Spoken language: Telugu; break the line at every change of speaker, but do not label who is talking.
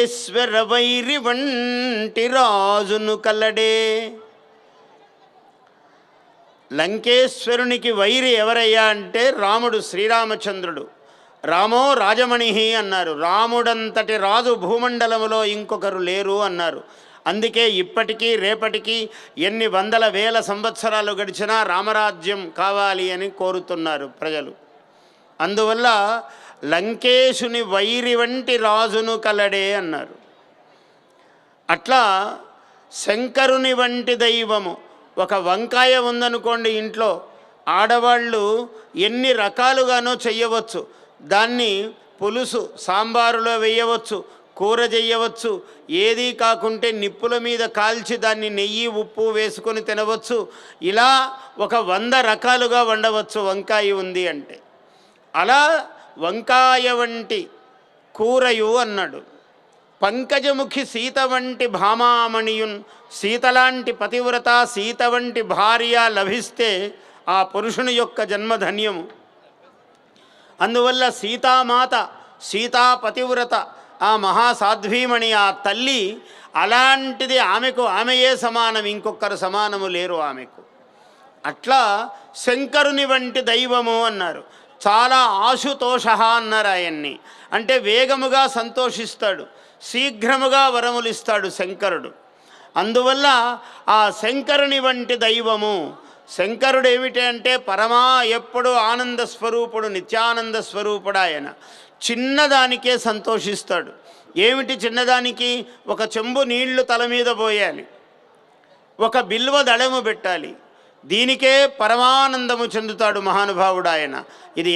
లంకేశ్వర వైరి వంటి రాజును కల్లడే. లంకేశ్వరునికి వైరి ఎవరయ్యా అంటే రాముడు శ్రీరామచంద్రుడు. రామో రాజమణి అన్నారు. రాముడంతటి రాజు భూమండలంలో ఇంకొకరు లేరు అన్నారు. అందుకే ఇప్పటికీ రేపటికి ఎన్ని వందల వేల సంవత్సరాలు గడిచినా రామరాజ్యం కావాలి అని కోరుతున్నారు ప్రజలు. అందువల్ల లంకేశుని వైరి వంటి రాజును కలడే అన్నారు. అట్లా శంకరుని వంటి దైవము ఒక వంకాయ ఉందనుకోండి ఇంట్లో ఆడవాళ్ళు ఎన్ని రకాలుగానో చెయ్యవచ్చు. దాన్ని పులుసు సాంబారులో వేయవచ్చు కూర చేయవచ్చు ఏది కాకుంటే నిప్పుల మీద కాల్చి దాన్ని నెయ్యి ఉప్పు వేసుకొని తినవచ్చు. ఇలా ఒక వంద రకాలుగా వండవచ్చు వంకాయ ఉంది అంటే. అలా వంకాయ వంటి కూరయు అన్నాడు. పంకజముఖి సీత వంటి భామామణియున్ సీతలాంటి పతివ్రత సీత వంటి భార్య లభిస్తే ఆ పురుషుని యొక్క జన్మధన్యము. అందువల్ల సీతామాత సీతా పతివ్రత ఆ మహాసాధ్వీమణి ఆ తల్లి అలాంటిది ఆమెకు ఆమెయే సమానం ఇంకొకరు సమానము లేరు ఆమెకు. అట్లా శంకరుని వంటి దైవము అన్నారు. చాలా ఆశుతోష అన్నారు ఆయన్ని. అంటే వేగముగా సంతోషిస్తాడు. శీఘ్రముగా వరములిస్తాడు శంకరుడు. అందువల్ల ఆ శంకరుని వంటి దైవము శంకరుడు ఏమిటి అంటే పరమా ఎప్పుడు ఆనంద స్వరూపుడు నిత్యానంద స్వరూపుడు ఆయన. చిన్నదానికే సంతోషిస్తాడు. ఏమిటి చిన్నదానికి? ఒక చెంబు నీళ్ళు తల మీద పోయాలి. ఒక బిల్వ దళము పెట్టాలి. దీనికే పరమానందము చెందుతాడు మహానుభావుడు ఆయన. ఇది